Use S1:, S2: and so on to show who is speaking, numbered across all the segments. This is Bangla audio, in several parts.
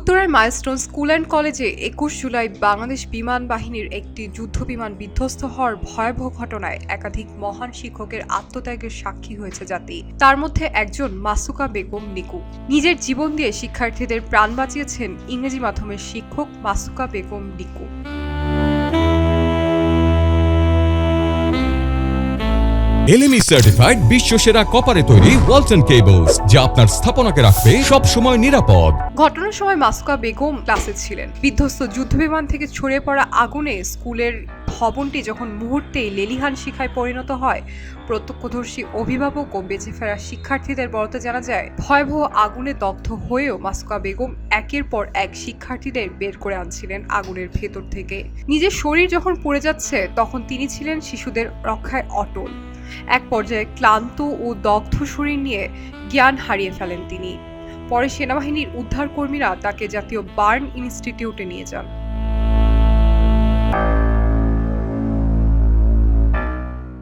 S1: উত্তরের মাইলস্টোন স্কুল অ্যান্ড কলেজে একুশ জুলাই বাংলাদেশ বিমান বাহিনীর একটি যুদ্ধ বিমান বিধ্বস্ত হওয়ার ভয়াবহ ঘটনায় একাধিক মহান শিক্ষকের আত্মত্যাগের সাক্ষী হয়েছে জাতি। তার মধ্যে একজন মাসুকা বেগম নিকু। নিজের জীবন দিয়ে শিক্ষার্থীদের প্রাণ বাঁচিয়েছেন ইংরেজি মাধ্যমের শিক্ষক মাসুকা বেগম নিকু।
S2: এলএমই সার্টিফাইড বিশ্ব সেরা কপারে তৈরি ওয়ালটন কেবলস যা আপনার স্থাপনাকে রাখবে সব সময় নিরাপদ।
S1: ঘটনার সময় মাসুকা বেগম ক্লাসে ছিলেন। বিধ্বস্ত যুদ্ধবিমান থেকে ছড়িয়ে পড়া আগুনে স্কুলের ভবনটি যখন মুহূর্তেই লেলিহান শিখায় পরিণত হয়, প্রত্যক্ষদর্শী অভিভাবক ও বেঁচে ফেরা শিক্ষার্থীদের বলতে জানা যায়, ভয়াবহ আগুনে দগ্ধ হয়েও মাসুকা বেগম একের পর এক শিক্ষার্থীদের বের করে আনছিলেন আগুনের ভেতর থেকে। নিজের শরীর যখন পড়ে যাচ্ছে, তখন তিনি ছিলেন শিশুদের রক্ষায় অটল। এক পর্যায়ে ক্লান্ত ও দগ্ধ শরীর নিয়ে জ্ঞান হারিয়ে ফেলেন তিনি। পরে সেনাবাহিনীর উদ্ধারকর্মীরা তাকে জাতীয় বার্ন ইনস্টিটিউটে নিয়ে যান।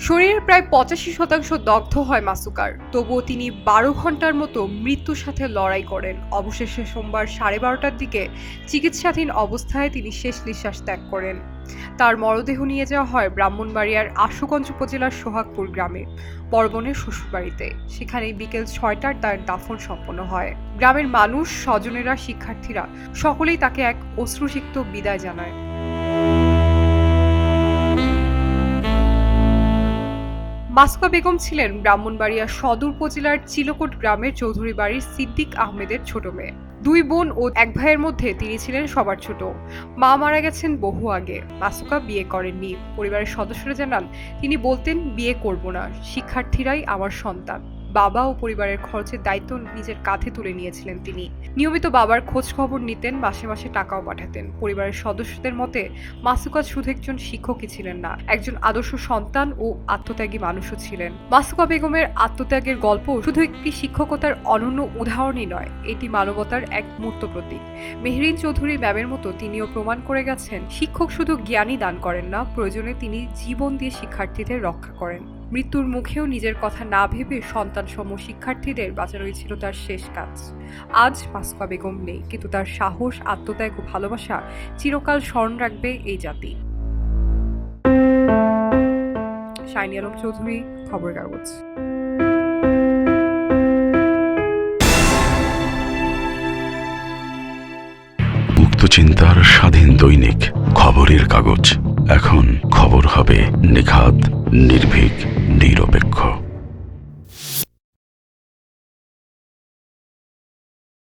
S1: শরীরের প্রায় পঁচাশি শতাংশ দগ্ধ হয় মাসুকার। তবুও তিনি বারো ঘণ্টার মতো মৃত্যুর সাথে লড়াই করেন। অবশেষে সোমবার সাড়ে বারোটার দিকে চিকিৎসাধীন অবস্থায় তিনি শেষ নিঃশ্বাস ত্যাগ করেন। তার মরদেহ নিয়ে যাওয়া হয় ব্রাহ্মণবাড়িয়ার আশুগঞ্জ উপজেলার সোহাগপুর গ্রামে বর্বনের শ্বশুরবাড়িতে। সেখানে বিকেল ছয়টার তার দাফন সম্পন্ন হয়। গ্রামের মানুষ, স্বজনেরা, শিক্ষার্থীরা সকলেই তাকে এক অশ্রুসিক্ত বিদায় জানায়। মাসুকা বেগম ছিলেন ব্রাহ্মণবাড়িয়া সদর উপজেলার চিলকোট গ্রামের চৌধুরী বাড়ির সিদ্দিক আহমেদের ছোট মেয়ে। দুই বোন ও এক ভাইয়ের মধ্যে তিনি ছিলেন সবার ছোট। মা মারা গেছেন বহু আগে। মাসুকা বিয়ে করেননি। পরিবারের সদস্যরা জানান, তিনি বলতেন, বিয়ে করব না। শিক্ষার্থীরাই আমার সন্তান বাবা ও পরিবারের খরচের দায়িত্ব নিজের কাঁধে তুলে নিয়েছিলেন তিনি। নিয়মিত বাবার খোঁজ খবর নিতেন, মাসে মাসে টাকাও পাঠাতেন। পরিবারের সদস্যদের মতে, মাসুকা শুধু একজন শিক্ষকই ছিলেন না, একজন আদর্শ সন্তান ও আত্মত্যাগী মানুষও ছিলেন। মাসুকা বেগমের আত্মত্যাগের গল্প শুধু একটি শিক্ষকতার অনন্য উদাহরণই নয়, এটি মানবতার এক মূর্ত প্রতীক। মেহরিন চৌধুরী ম্যামের মতো তিনিও প্রমাণ করে গেছেন, শিক্ষক শুধু জ্ঞানই দান করেন না, প্রয়োজনে তিনি জীবন দিয়ে শিক্ষার্থীদের রক্ষা করেন। মৃত্যুর মুখেও নিজের কথা না ভেবে সন্তান সম শিক্ষার্থীদের বাঁচানোই ছিল তার শেষ কাজ। আজ মাসুকা বেগম নেই, কিন্তু তার সাহস, আত্মত্যাগ ও ভালোবাসা চিরকাল স্মরণ রাখবে এই জাতি। শাইনি আলম চৌধুরী, খবর কাগজ।
S3: চিন্তার স্বাধীন দৈনিক খবরের কাগজ। এখন খবর হবে নিখাত, নির্ভীক